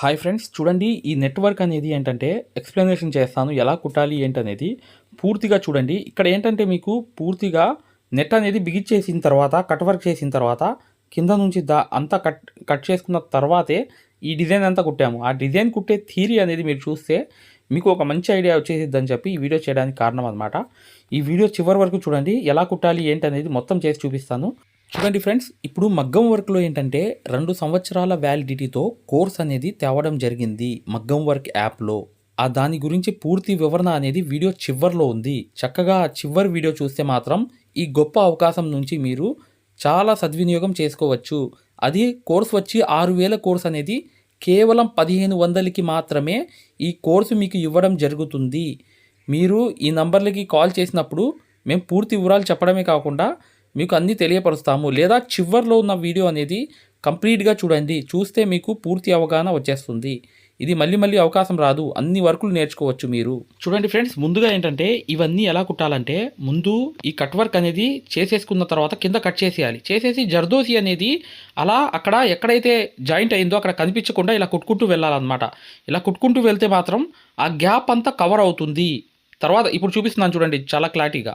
Hi friends చూడండి ఈ network అనేది ఏంటంటే ఎక్స్ప్లెనేషన్ చేస్తాను ఎలా కుట్టాలి ఏంటనేది పూర్తిగా చూడండి. ఇక్కడ ఏంటంటే మీకు పూర్తిగా నెట్ అనేది బిగిచ్చేసిన తర్వాత కట్ వర్క్ చేసిన తర్వాత కింద నుంచి దా అంతా కట్ కట్ చేసుకున్న తర్వాతే ఈ డిజైన్ అంతా కుట్టాము. ఆ డిజైన్ కుట్టే థీరీ అనేది మీరు చూస్తే మీకు ఒక మంచి ఐడియా వచ్చేసిద్దని చెప్పి ఈ వీడియో చేయడానికి కారణం అనమాట ఈ వీడియో చివరి వరకు చూడండి ఎలా కుట్టాలి ఏంటనేది మొత్తం చేసి చూపిస్తాను. చూడండి ఫ్రెండ్స్ ఇప్పుడు మగ్గం వర్క్లో ఏంటంటే రెండు సంవత్సరాల వ్యాలిడిటీతో కోర్స్ అనేది తేవడం జరిగింది మగ్గం వర్క్ యాప్లో. ఆ దాని గురించి పూర్తి వివరణ అనేది వీడియో చివర్లో ఉంది. చక్కగా చివరి వీడియో చూస్తే మాత్రం ఈ గొప్ప అవకాశం నుంచి మీరు చాలా సద్వినియోగం చేసుకోవచ్చు. అది కోర్స్ వచ్చి ఆరు వేల కోర్స్ అనేది కేవలం పదిహేను వందలకి మాత్రమే ఈ కోర్సు మీకు ఇవ్వడం జరుగుతుంది. మీరు ఈ నంబర్లకి కాల్ చేసినప్పుడు మేము పూర్తి వివరాలు చెప్పడమే కాకుండా మీకు అన్నీ తెలియపరుస్తాము. లేదా చివర్లో ఉన్న వీడియో అనేది కంప్లీట్గా చూడండి. చూస్తే మీకు పూర్తి అవగాహన వచ్చేస్తుంది. ఇది మళ్ళీ మళ్ళీ అవకాశం రాదు. అన్ని వర్కులు నేర్చుకోవచ్చు మీరు. చూడండి ఫ్రెండ్స్ ముందుగా ఏంటంటే ఇవన్నీ ఎలా కుట్టాలంటే ముందు ఈ కట్ వర్క్ అనేది చేసేసుకున్న తర్వాత కింద కట్ చేసేయాలి. చేసేసి జర్దోసి అనేది అలా అక్కడ ఎక్కడైతే జాయింట్ అయిందో అక్కడ కనిపించకుండా ఇలా కుట్టుకుంటూ వెళ్ళాలన్నమాట. ఇలా కుట్టుకుంటూ వెళ్తే మాత్రం ఆ గ్యాప్ అంతా కవర్ అవుతుంది. తర్వాత ఇప్పుడు చూపిస్తున్నాను చూడండి చాలా క్లారిటీగా.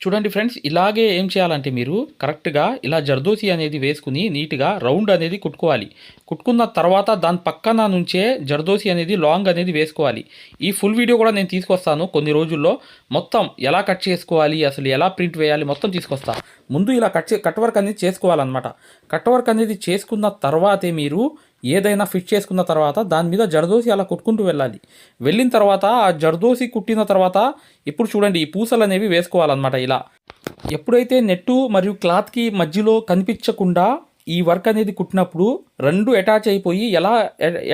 చూడండి ఫ్రెండ్స్ ఇలాగే ఏం చేయాలంటే మీరు కరెక్ట్గా ఇలా జర్దోసి అనేది వేసుకుని నీట్గా రౌండ్ అనేది కుట్టుకోవాలి. కుట్టుకున్న తర్వాత దాని పక్కన నుంచే జర్దోసి అనేది లాంగ్ అనేది వేసుకోవాలి. ఈ ఫుల్ వీడియో కూడా నేను తీసుకొస్తాను కొన్ని రోజుల్లో. మొత్తం ఎలా కట్ చేసుకోవాలి అసలు ఎలా ప్రింట్ వేయాలి మొత్తం తీసుకొస్తాను ముందు ఇలా కట్ కట్ వర్క్ అనేది చేసుకోవాలన్నమాట. కట్ వర్క్ అనేది చేసుకున్న తర్వాతే మీరు ఏదైనా ఫిట్ చేసుకున్న తర్వాత దాని మీద జర్దోసి అలా కుట్టుకుంటూ వెళ్ళాలి. వెళ్ళిన తర్వాత ఆ జర్దోసి కుట్టిన తర్వాత ఇప్పుడు చూడండి ఈ పూసలు అనేవి వేసుకోవాలన్నమాట ఇలా. ఎప్పుడైతే నెట్టు మరియు క్లాత్కి మధ్యలో కనిపించకుండా ఈ వర్క్ అనేది కుట్టినప్పుడు రెండు అటాచ్ అయిపోయి ఎలా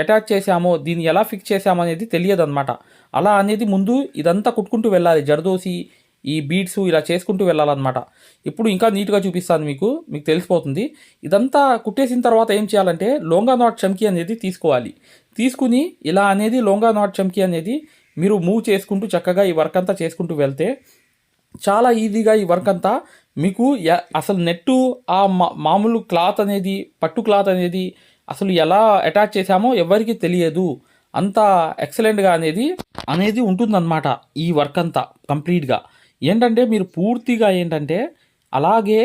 అటాచ్ చేసామో దీన్ని ఎలా ఫిక్స్ చేసామో అనేది తెలియదు అనమాట అలా అనేది ముందు ఇదంతా కుట్టుకుంటూ వెళ్ళాలి జర్దోసి ఈ బీడ్స్ ఇలా చేసుకుంటూ వెళ్ళాలన్నమాట. ఇప్పుడు ఇంకా నీట్గా చూపిస్తాను మీకు మీకు తెలిసిపోతుంది. ఇదంతా కుట్టేసిన తర్వాత ఏం చేయాలంటే లోంగా నాట్ చమ్కీ అనేది తీసుకోవాలి. తీసుకుని ఇలా అనేది లోంగా నాట్ చమ్కీ అనేది మీరు మూవ్ చేసుకుంటూ చక్కగా ఈ వర్క్ అంతా చేసుకుంటూ వెళ్తే చాలా ఈజీగా ఈ వర్క్ అంతా మీకు అసలు నెట్టు ఆ మా- మామూలు క్లాత్ అనేది పట్టు క్లాత్ అనేది అసలు ఎలా అటాచ్ చేశామో ఎవరికి తెలియదు. అంత ఎక్సలెంట్గా అనేది అనేది ఉంటుందన్నమాట ఈ వర్క్ అంతా కంప్లీట్గా ఏంటంటే మీరు పూర్తిగా ఏంటంటే అలాగే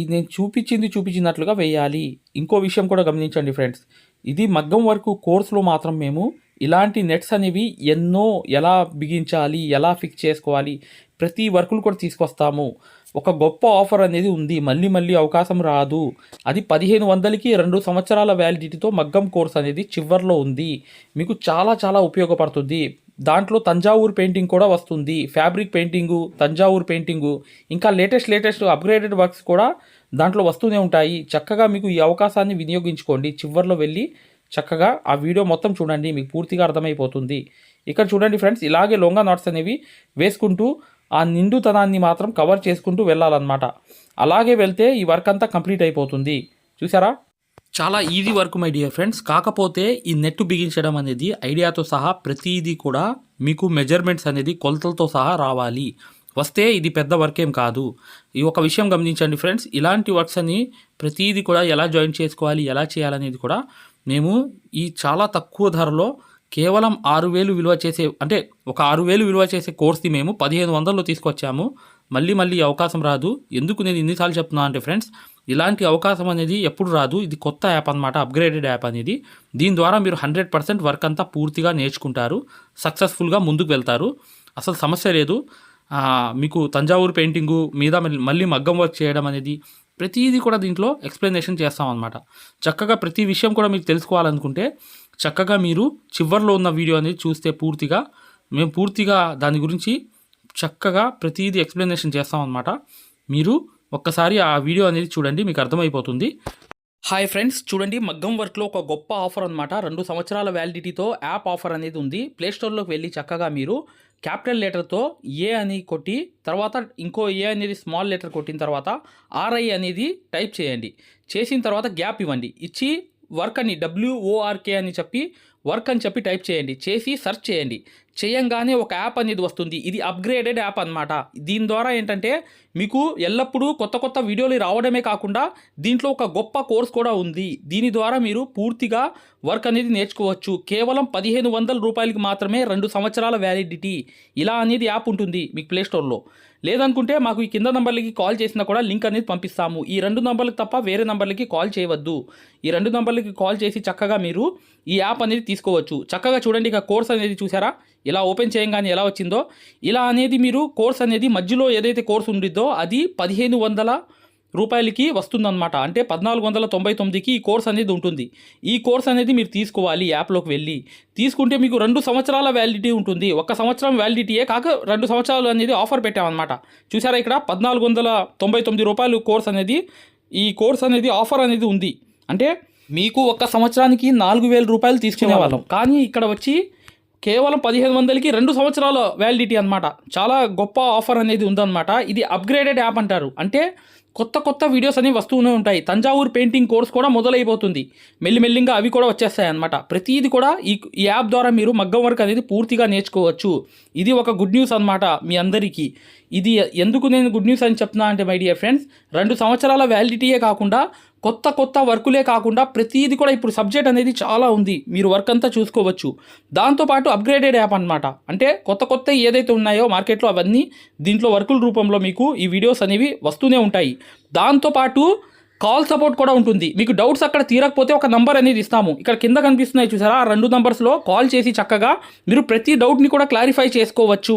ఇది నేను చూపించింది చూపించినట్లుగా వేయాలి. ఇంకో విషయం కూడా గమనించండి ఫ్రెండ్స్ ఇది మగ్గం వరకు కోర్సులో మాత్రం మేము ఇలాంటి నెట్స్ అనేవి ఎన్నో ఎలా బిగించాలి ఎలా ఫిక్స్ చేసుకోవాలి ప్రతి వర్కులు కూడా తీసుకొస్తాము. ఒక గొప్ప ఆఫర్ అనేది ఉంది. మళ్ళీ మళ్ళీ అవకాశం రాదు. అది పదిహేను వందలకి రెండు సంవత్సరాల వ్యాలిడిటీతో మగ్గం కోర్స్ అనేది చివర్లో ఉంది. మీకు చాలా చాలా ఉపయోగపడుతుంది. దాంట్లో తంజావూరు పెయింటింగ్ కూడా వస్తుంది. ఫ్యాబ్రిక్ పెయింటింగు తంజావూరు పెయింటింగు ఇంకా లేటెస్ట్ లేటెస్ట్ అప్గ్రేడెడ్ వర్క్స్ కూడా దాంట్లో వస్తూనే ఉంటాయి. చక్కగా మీకు ఈ అవకాశాన్ని వినియోగించుకోండి. చివర్లో వెళ్ళి చక్కగా ఆ వీడియో మొత్తం చూడండి. మీకు పూర్తిగా అర్థమైపోతుంది. ఇక్కడ చూడండి ఫ్రెండ్స్ ఇలాగే లొంగా నాట్స్ అనేవి వేసుకుంటూ ఆ నిండుతనాన్ని మాత్రం కవర్ చేసుకుంటూ వెళ్ళాలన్నమాట. అలాగే వెళ్తే ఈ వర్క్ అంతా కంప్లీట్ అయిపోతుంది. చూసారా చాలా easy work my dear friends కాకపోతే ఈ నెట్ బిగించడం అనేది ఐడియాతో సహా ప్రతిదీ కూడా మీకు మెజర్మెంట్స్ అనేది కొలతలతో సహా రావాలి. వస్తే ఇది పెద్ద వర్క్ ఏం కాదు. ఈ ఒక విషయం గమనించండి ఫ్రెండ్స్ ఇలాంటి వర్క్స్ అని ప్రతిదీ కూడా ఎలా జాయిన్ చేసుకోవాలి ఎలా చేయాలనేది కూడా మేము ఈ చాలా తక్కువ ధరలో కేవలం ఆరు వేలు విలువ చేసే అంటే ఒక ఆరు వేలు విలువ చేసే కోర్స్ని మేము పదిహేను వందల్లో తీసుకొచ్చాము. మళ్ళీ మళ్ళీ అవకాశం రాదు. ఎందుకు నేను ఇన్నిసార్లు చెప్తున్నా అంటే ఫ్రెండ్స్ ఇలాంటి అవకాశం అనేది ఎప్పుడు రాదు. ఇది కొత్త యాప్ అనమాట అప్గ్రేడెడ్ యాప్ అనేది. దీని ద్వారా మీరు హండ్రెడ్ పర్సెంట్ వర్క్ అంతా పూర్తిగా నేర్చుకుంటారు. సక్సెస్ఫుల్గా ముందుకు వెళ్తారు. అసలు సమస్య లేదు. మీకు తంజావూరు పెయింటింగు మీద మళ్ళీ- మగ్గం వర్క్ చేయడం అనేది ప్రతిదీ కూడా దీంట్లో ఎక్స్ప్లెనేషన్ చేస్తాం అనమాట చక్కగా ప్రతి విషయం కూడా మీకు తెలుసుకోవాలనుకుంటే చక్కగా మీరు చివరిలో ఉన్న వీడియో అనేది చూస్తే పూర్తిగా మేము పూర్తిగా దాని గురించి చక్కగా ప్రతిదీ ఎక్స్ప్లెనేషన్ చేస్తాం అనమాట మీరు ఒక్కసారి ఆ వీడియో అనేది చూడండి మీకు అర్థమైపోతుంది. హాయ్ ఫ్రెండ్స్ చూడండి మగ్గం వర్క్లో ఒక గొప్ప ఆఫర్ అనమాట రెండు సంవత్సరాల వ్యాలిడిటీతో యాప్ ఆఫర్ అనేది ఉంది. ప్లేస్టోర్లోకి వెళ్ళి చక్కగా మీరు క్యాపిటల్ లెటర్తో ఏ అని కొట్టి తర్వాత ఇంకో ఏ అనేది స్మాల్ లెటర్ కొట్టిన తర్వాత ఆర్ఐ అనేది టైప్ చేయండి. చేసిన తర్వాత గ్యాప్ ఇవ్వండి. ఇచ్చి వర్క్ అని డబ్ల్యూఓఆర్కే అని చెప్పి వర్క్ అని చెప్పి టైప్ చేయండి. చేసి సెర్చ్ చేయండి. చేయంగానే ఒక యాప్ అనేది వస్తుంది. ఇది అప్గ్రేడెడ్ యాప్ అన్నమాట. దీని ద్వారా ఏంటంటే మీకు ఎల్లప్పుడూ కొత్త కొత్త వీడియోలు రావడమే కాకుండా దీంట్లో ఒక గొప్ప కోర్స్ కూడా ఉంది. దీని ద్వారా మీరు పూర్తిగా వర్క్ అనేది నేర్చుకోవచ్చు. కేవలం పదిహేను వందల రూపాయలకి మాత్రమే రెండు సంవత్సరాల వ్యాలిడిటీ ఇలా అనేది యాప్ ఉంటుంది మీకు ప్లే స్టోర్లో. లేదనుకుంటే మాకు ఈ కింద నంబర్లకి కాల్ చేసినా కూడా లింక్ అనేది పంపిస్తాము. ఈ రెండు నంబర్లకు తప్ప వేరే నంబర్లకి కాల్ చేయవద్దు. ఈ రెండు నంబర్లకి కాల్ చేసి చక్కగా మీరు ఈ యాప్ అనేది తీసుకోవచ్చు. చక్కగా చూడండి ఇక కోర్స్ అనేది చూసారా? ఇలా ఓపెన్ చేయంగానే ఎలా వచ్చిందో. ఇలా అనేది మీరు కోర్స్ అనేది మధ్యలో ఏదైతే కోర్స్ ఉండిద్దో అది పదిహేను వందల రూపాయలకి వస్తుందన్నమాట. అంటే పద్నాలుగు వందల తొంభై తొమ్మిదికి ఈ కోర్స్ అనేది ఉంటుంది. ఈ కోర్స్ అనేది మీరు తీసుకోవాలి యాప్లోకి వెళ్ళి. తీసుకుంటే మీకు రెండు సంవత్సరాల వ్యాలిడిటీ ఉంటుంది. ఒక సంవత్సరం వ్యాలిడిటీయే కాక రెండు సంవత్సరాలు అనేది ఆఫర్ పెట్టామన్నమాట. చూసారా ఇక్కడ? పద్నాలుగు వందల తొంభై తొమ్మిది రూపాయలు కోర్స్ అనేది ఈ కోర్స్ అనేది ఆఫర్ అనేది ఉంది. అంటే మీకు ఒక సంవత్సరానికి నాలుగు వేల రూపాయలు తీసుకునే వాళ్ళం కానీ ఇక్కడ వచ్చి కేవలం పదిహేను వందలకి రెండు సంవత్సరాల వ్యాలిడిటీ అన్నమాట. చాలా గొప్ప ఆఫర్ అనేది ఉందన్నమాట. ఇది అప్గ్రేడెడ్ యాప్ అంటారు. అంటే కొత్త కొత్త వీడియోస్ అనేవి వస్తూనే ఉంటాయి. తంజావూరు పెయింటింగ్ కోర్స్ కూడా మొదలైపోతుంది. మెల్లిమెల్లిగా అవి కూడా వచ్చేస్తాయి అనమాట ప్రతిది కూడా ఈ ఈ యాప్ ద్వారా మీరు మగ్గం వర్క్ అనేది పూర్తిగా నేర్చుకోవచ్చు. ఇది ఒక గుడ్ న్యూస్ అన్నమాట మీ అందరికీ. ఇది ఎందుకు నేను గుడ్ న్యూస్ అని చెప్తున్నా అంటే మై డియర్ ఫ్రెండ్స్ రెండు సంవత్సరాల వ్యాలిడిటీయే కాకుండా కొత్త కొత్త వర్కులే కాకుండా ప్రతిదీ కూడా ఇప్పుడు సబ్జెక్ట్ అనేది చాలా ఉంది. మీరు వర్క్ అంతా చూసుకోవచ్చు. దాంతోపాటు అప్గ్రేడెడ్ యాప్ అనమాట అంటే కొత్త కొత్త ఏదైతే ఉన్నాయో మార్కెట్లో అవన్నీ దీంట్లో వర్కుల రూపంలో మీకు ఈ వీడియోస్ అనేవి వస్తూనే ఉంటాయి. దాంతోపాటు కాల్ సపోర్ట్ కూడా ఉంటుంది. మీకు డౌట్స్ అక్కడ తీరకపోతే ఒక నంబర్ అనేది ఇస్తాము. ఇక్కడ కింద కనిపిస్తున్నాయి చూసారా? ఆ రెండు నంబర్స్లో కాల్ చేసి చక్కగా మీరు ప్రతి డౌట్ని కూడా క్లారిఫై చేసుకోవచ్చు.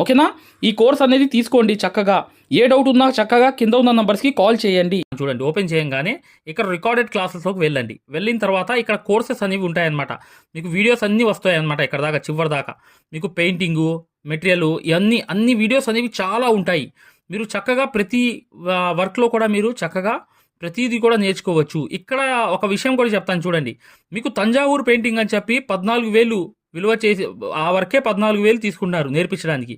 ఓకేనా? ఈ కోర్స్ అనేది తీసుకోండి చక్కగా. ఏ డౌట్ ఉన్నా చక్కగా కింద ఉన్న నంబర్స్కి కాల్ చేయండి. చూడండి ఓపెన్ చేయగానే ఇక్కడ రికార్డెడ్ క్లాసెస్లోకి వెళ్ళండి. వెళ్ళిన తర్వాత ఇక్కడ కోర్సెస్ అనేవి ఉంటాయన్నమాట. మీకు వీడియోస్ అన్నీ వస్తాయి అనమాట ఇక్కడ దాకా చివరి దాకా. మీకు పెయింటింగు మెటీరియల్ ఇవన్నీ అన్ని వీడియోస్ అనేవి చాలా ఉంటాయి. మీరు చక్కగా ప్రతి వర్క్లో కూడా మీరు చక్కగా ప్రతిదీ కూడా నేర్చుకోవచ్చు. ఇక్కడ ఒక విషయం కూడా చెప్తాను చూడండి. మీకు తంజావూరు పెయింటింగ్ అని చెప్పి పద్నాలుగు వేలు విలువ చేసి ఆ వర్కే పద్నాలుగు వేలు తీసుకున్నారు నేర్పించడానికి.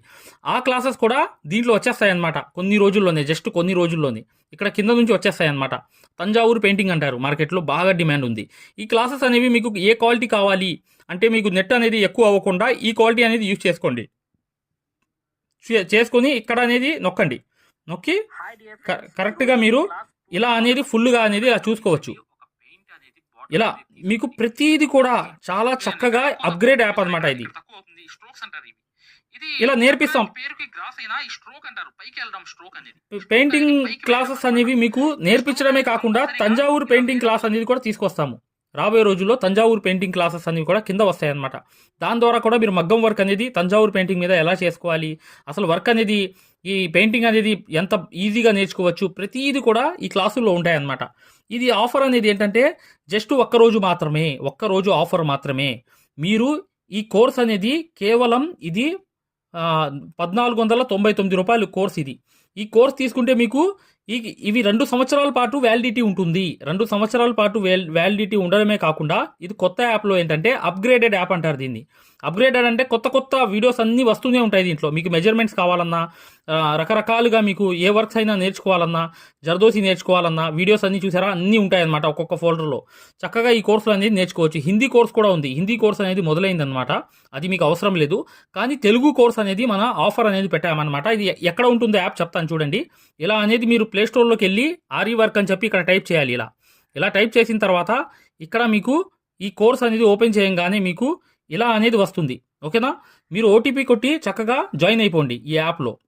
ఆ క్లాసెస్ కూడా దీంట్లో వచ్చేస్తాయి అన్నమాట కొన్ని రోజుల్లోనే జస్ట్ కొన్ని రోజుల్లోనే. ఇక్కడ కింద నుంచి వచ్చేస్తాయి అన్నమాట తంజావూరు పెయింటింగ్ అంటారు. మార్కెట్లో బాగా డిమాండ్ ఉంది. ఈ క్లాసెస్ అనేవి మీకు ఏ క్వాలిటీ కావాలి? అంటే మీకు నెట్ అనేది ఎక్కువ అవ్వకుండా ఈ క్వాలిటీ అనేది యూజ్ చేసుకోండి. చేసుకొని ఇక్కడ అనేది నొక్కండి. నొక్కి కరెక్ట్గా మీరు ఇలా అనేది ఫుల్గా అనేది ఇలా చూసుకోవచ్చు. ఇలా మీకు ప్రతిది కూడా చాలా చక్కగా అప్గ్రేడ్ యాప్ అనమాట ఇది. ఇలా నేర్పిస్తాం. అంటారు పెయింటింగ్ క్లాసెస్ అనేవి మీకు నేర్పించడమే కాకుండా తంజావూరు పెయింటింగ్ క్లాస్ అనేది కూడా తీసుకొస్తాము. రాబోయే రోజుల్లో తంజావూరు పెయింటింగ్ క్లాసెస్ అనేవి కూడా కింద వస్తాయన్నమాట దాని ద్వారా కూడా మీరు మగ్గం వర్క్ అనేది తంజావూరు పెయింటింగ్ మీద ఎలా చేసుకోవాలి? అసలు వర్క్ అనేది ఈ పెయింటింగ్ అనేది ఎంత ఈజీగా నేర్చుకోవచ్చు ప్రతిదీ కూడా ఈ క్లాసుల్లో ఉంటాయన్నమాట. ఇది ఆఫర్ అనేది ఏంటంటే జస్ట్ ఒక్కరోజు మాత్రమే ఒక్కరోజు ఆఫర్ మాత్రమే. మీరు ఈ కోర్స్ అనేది కేవలం ఇది పద్నాలుగు వందల తొంభై తొమ్మిది రూపాయలు కోర్స్ ఇది. ఈ కోర్స్ తీసుకుంటే మీకు ఈ ఇవి రెండు సంవత్సరాల పాటు వ్యాలిడిటీ ఉంటుంది. రెండు సంవత్సరాల పాటు వ్యాలిడిటీ ఉండడమే కాకుండా ఇది కొత్త యాప్లో ఏంటంటే అప్గ్రేడెడ్ యాప్ అంటారు దీన్ని. అప్గ్రేడెడ్ అంటే కొత్త కొత్త వీడియోస్ అన్నీ వస్తూనే ఉంటాయి దీంట్లో. మీకు మెజర్మెంట్స్ కావాలన్నా రకరకాలుగా మీకు ఏ వర్క్స్ అయినా నేర్చుకోవాలన్నా జర్దోసి నేర్చుకోవాలన్నా వీడియోస్ అన్నీ చూసారా? అన్నీ ఉంటాయన్నమాట ఒక్కొక్క ఫోల్డర్లో చక్కగా ఈ కోర్సులు అనేది నేర్చుకోవచ్చు. హిందీ కోర్స్ కూడా ఉంది. హిందీ కోర్స్ అనేది మొదలైందనమాట అది మీకు అవసరం లేదు. కానీ తెలుగు కోర్స్ అనేది మన ఆఫర్ అనేది పెట్టామన్నమాట. ఇది ఎక్కడ ఉంటుందో యాప్ చెప్తాను చూడండి. ఇలా అనేది మీరు ప్లే స్టోర్లోకి వెళ్ళి ఆర్ఈ వర్క్ అని చెప్పి ఇక్కడ టైప్ చేయాలి ఇలా. ఇలా టైప్ చేసిన తర్వాత ఇక్కడ మీకు ఈ కోర్స్ అనేది ఓపెన్ చేయంగానే మీకు ఇలా అనేది వస్తుంది. ఓకేనా? మీరు ఓటీపీ కొట్టి చక్కగా జాయిన్ అయిపోండి ఈ యాప్లో.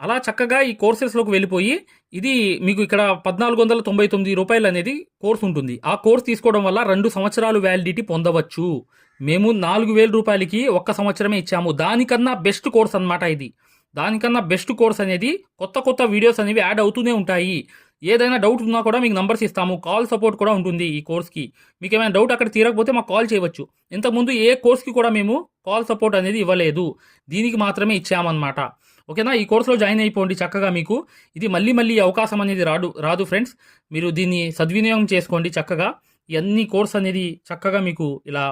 అలా చక్కగా ఈ కోర్సెస్లోకి వెళ్ళిపోయి ఇది మీకు ఇక్కడ పద్నాలుగు వందల తొంభై తొమ్మిది రూపాయలు అనేది కోర్స్ ఉంటుంది. ఆ కోర్స్ తీసుకోవడం వల్ల రెండు సంవత్సరాలు వ్యాలిడిటీ పొందవచ్చు. మేము నాలుగు వేల రూపాయలకి ఒక్క సంవత్సరమే ఇచ్చాము. దానికన్నా బెస్ట్ కోర్స్ అన్నమాట ఇది. దానికన్నా బెస్ట్ కోర్స్ అనేది కొత్త కొత్త వీడియోస్ అనేవి యాడ్ అవుతూనే ఉంటాయి. ఏదైనా డౌట్ ఉన్నా కూడా మీకు నంబర్స్ ఇస్తాము. కాల్ సపోర్ట్ కూడా ఉంటుంది ఈ కోర్స్కి మీకు ఏమైనా డౌట్ అక్కడ తీరకపోతే మాకు కాల్ చేయవచ్చు. ఇంతకుముందు ఏ కోర్స్కి కూడా మేము కాల్ సపోర్ట్ అనేది ఇవ్వలేదు. దీనికి మాత్రమే ఇచ్చామన్నమాట. ఓకేనా? ఈ కోర్సులో జాయిన్ అయిపోండి చక్కగా మీకు. ఇది మళ్ళీ మళ్ళీ అవకాశం అనేది రాదు రాదు ఫ్రెండ్స్ మీరు దీన్ని సద్వినియోగం చేసుకోండి చక్కగా. ఇవన్నీ కోర్స్ అనేది చక్కగా మీకు ఇలా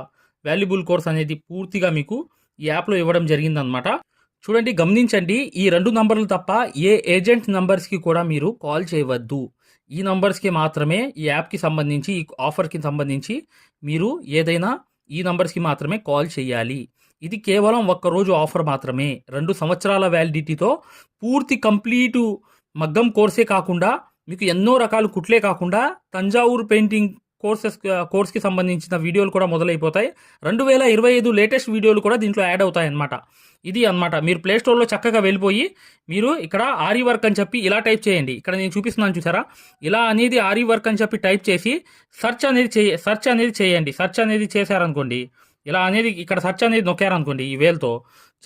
వాల్యుబుల్ కోర్స్ అనేది పూర్తిగా మీకు ఈ యాప్లో ఇవ్వడం జరిగిందనమాట చూడండి గమనించండి ఈ రెండు నంబర్లు తప్ప ఏ ఏజెంట్ నంబర్స్కి కూడా మీరు కాల్ చేయవద్దు. ఈ నంబర్స్కి మాత్రమే ఈ యాప్కి సంబంధించి ఈ ఆఫర్కి సంబంధించి మీరు ఏదైనా ఈ నంబర్స్కి మాత్రమే కాల్ చేయాలి. ఇది కేవలం ఒక్కరోజు ఆఫర్ మాత్రమే. రెండు సంవత్సరాల వ్యాలిడిటీతో పూర్తి కంప్లీటు మగ్గం కోర్సే కాకుండా మీకు ఎన్నో రకాల కుట్లే కాకుండా తంజావూరు పెయింటింగ్ కోర్సెస్ కోర్స్కి సంబంధించిన వీడియోలు కూడా మొదలైపోతాయి. రెండు వేల ఇరవై ఐదు లేటెస్ట్ వీడియోలు కూడా దీంట్లో యాడ్ అవుతాయి అన్నమాట ఇది అన్నమాట. మీరు ప్లే స్టోర్లో చక్కగా వెళ్ళిపోయి మీరు ఇక్కడ ఆరీ వర్క్ అని చెప్పి ఇలా టైప్ చేయండి. ఇక్కడ నేను చూపిస్తున్నాను చూసారా? ఇలా అనేది ఆరీ వర్క్ అని చెప్పి టైప్ చేసి సెర్చ్ అనేది చేయ సెర్చ్ అనేది చేయండి. సెర్చ్ అనేది చేశారనుకోండి ఇలా అనేది ఇక్కడ సెర్చ్ అనేది నొక్కారనుకోండి ఈ వేల్తో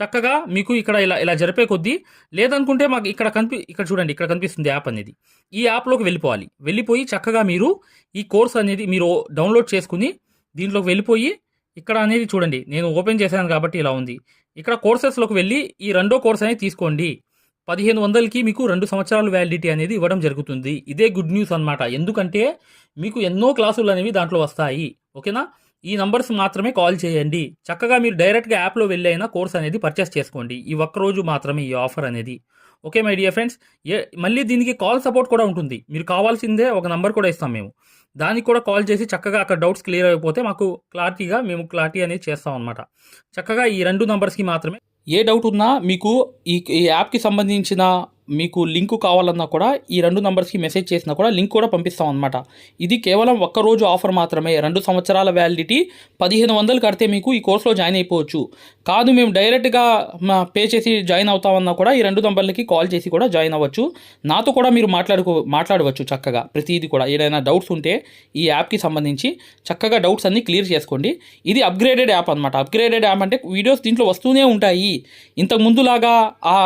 చక్కగా మీకు ఇక్కడ ఇలా ఇలా జరిపే కొద్దీ లేదనుకుంటే మాకు ఇక్కడ కనిపి ఇక్కడ చూడండి ఇక్కడ కనిపిస్తుంది యాప్ అనేది. ఈ యాప్లోకి వెళ్ళిపోవాలి. వెళ్ళిపోయి చక్కగా మీరు ఈ కోర్స్ అనేది మీరు డౌన్లోడ్ చేసుకుని దీంట్లోకి వెళ్ళిపోయి ఇక్కడ అనేది చూడండి నేను ఓపెన్ చేశాను కాబట్టి ఇలా ఉంది. ఇక్కడ కోర్సెస్లోకి వెళ్ళి ఈ రెండో కోర్స్ అనేది తీసుకోండి. పదిహేను వందలకి మీకు రెండు సంవత్సరాల వ్యాలిడిటీ అనేది ఇవ్వడం జరుగుతుంది. ఇదే గుడ్ న్యూస్ అన్నమాట. ఎందుకంటే మీకు ఎన్నో క్లాసులు అనేవి దాంట్లో వస్తాయి. ఓకేనా? ఈ నంబర్స్ మాత్రమే కాల్ చేయండి. చక్కగా మీరు డైరెక్ట్గా యాప్లో వెళ్ళి అయినా కోర్స్ అనేది పర్చేస్ చేసుకోండి. ఈ ఒక్క రోజు మాత్రమే ఈ ఆఫర్ అనేది. Okay my dear friends? ఏ మళ్ళీ దీనికి కాల్ సపోర్ట్ కూడా ఉంటుంది. మీరు కావాల్సిందే ఒక నంబర్ కూడా ఇస్తాం మేము. దానికి కూడా కాల్ చేసి చక్కగా అక్కడ డౌట్స్ క్లియర్ అయిపోతే మాకు క్లారిటీగా మేము క్లారిటీ అనేది చేస్తాం అనమాట చక్కగా ఈ రెండు నంబర్స్కి మాత్రమే. ఏ డౌట్ ఉన్నా మీకు ఈ ఈ యాప్కి సంబంధించిన మీకు లింక్ కావాలన్నా కూడా ఈ రెండు నంబర్స్కి మెసేజ్ చేసినా కూడా లింక్ కూడా పంపిస్తాం అనమాట ఇది కేవలం ఒక్క రోజు ఆఫర్ మాత్రమే. రెండు సంవత్సరాల వ్యాలిడిటీ పదిహేను వందలు కడితే మీకు ఈ కోర్సులో జాయిన్ అయిపోవచ్చు. కాదు మేము డైరెక్ట్గా పే చేసి జాయిన్ అవుతామన్నా కూడా ఈ రెండు నంబర్లకి కాల్ చేసి కూడా జాయిన్ అవ్వచ్చు. నాతో కూడా మీరు మాట్లాడుకో మాట్లాడవచ్చు చక్కగా. ప్రతిదీ కూడా. ఏదైనా డౌట్స్ ఉంటే ఈ యాప్కి సంబంధించి చక్కగా డౌట్స్ అన్నీ క్లియర్ చేసుకోండి. ఇది అప్గ్రేడెడ్ యాప్ అనమాట అప్గ్రేడెడ్ యాప్ అంటే వీడియోస్ దీంట్లో వస్తూనే ఉంటాయి. ఇంతకుముందులాగా ఆ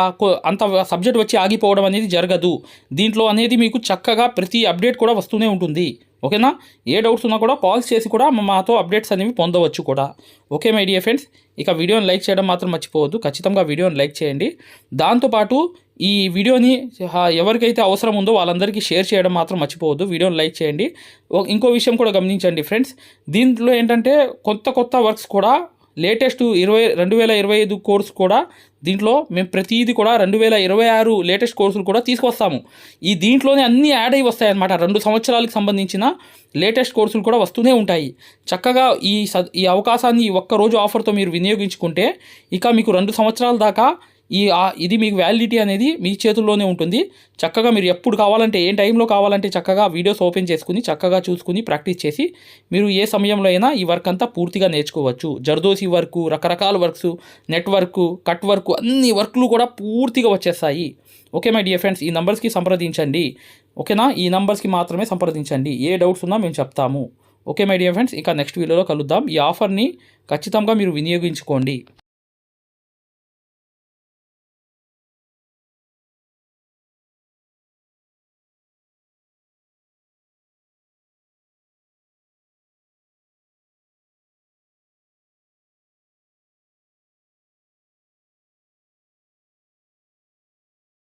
అంత సబ్జెక్ట్ వచ్చి ఆగిపోవడం అనేది జరగదు. దీంట్లో అనేది మీకు చక్కగా ప్రతి అప్డేట్ కూడా వస్తూనే ఉంటుంది. ఓకేనా? ఏ డౌట్స్ ఉన్నా కూడా కాల్స్ చేసి కూడా మాతో అప్డేట్స్ అనేవి పొందవచ్చు కూడా. Okay my dear friends? ఇక వీడియోని లైక్ చేయడం మాత్రం మర్చిపోవద్దు. ఖచ్చితంగా వీడియోని లైక్ చేయండి. దాంతోపాటు ఈ వీడియోని ఎవరికైతే అవసరం ఉందో వాళ్ళందరికీ షేర్ చేయడం మాత్రం మర్చిపోవద్దు. వీడియోని లైక్ చేయండి. ఇంకో విషయం కూడా గమనించండి ఫ్రెండ్స్. దీంట్లో ఏంటంటే కొత్త కొత్త వర్క్స్ కూడా లేటెస్ట్ ఇరవై రెండు వేల ఇరవై ఐదు కోర్సు కూడా దీంట్లో మేము ప్రతిదీ కూడా రెండు వేల ఇరవై ఆరు లేటెస్ట్ కోర్సులు కూడా తీసుకొస్తాము. ఈ దీంట్లోనే అన్నీ యాడ్ అయి వస్తాయన్నమాట. రెండు సంవత్సరాలకు సంబంధించిన లేటెస్ట్ కోర్సులు కూడా వస్తూనే ఉంటాయి. చక్కగా ఈ స ఈ అవకాశాన్ని ఒక్కరోజు ఒక్క రోజు ఆఫర్తో మీరు వినియోగించుకుంటే ఇక మీకు రెండు సంవత్సరాల దాకా ఈ ఇది మీకు వ్యాలిడిటీ అనేది మీ చేతుల్లోనే ఉంటుంది. చక్కగా మీరు ఎప్పుడు కావాలంటే ఏ టైంలో కావాలంటే చక్కగా వీడియోస్ ఓపెన్ చేసుకుని చక్కగా చూసుకుని ప్రాక్టీస్ చేసి మీరు ఏ సమయంలో అయినా ఈ వర్క్ అంతా పూర్తిగా నేర్చుకోవచ్చు. జర్దోసి వర్క్ రకరకాల వర్క్స్ నెట్వర్క్ కట్ వర్క్ అన్ని వర్క్లు కూడా పూర్తిగా వచ్చేస్తాయి. ఓకే మై డియర్ ఫ్రెండ్స్ ఈ నంబర్స్కి సంప్రదించండి. ఓకేనా ఈ నంబర్స్కి మాత్రమే సంప్రదించండి. ఏ డౌట్స్ ఉన్నా మేము చెప్తాము. ఓకే మై డియర్ ఫ్రెండ్స్ ఇక నెక్స్ట్ వీడియోలో కలుద్దాం. ఈ ఆఫర్ని ఖచ్చితంగా మీరు వినియోగించుకోండి.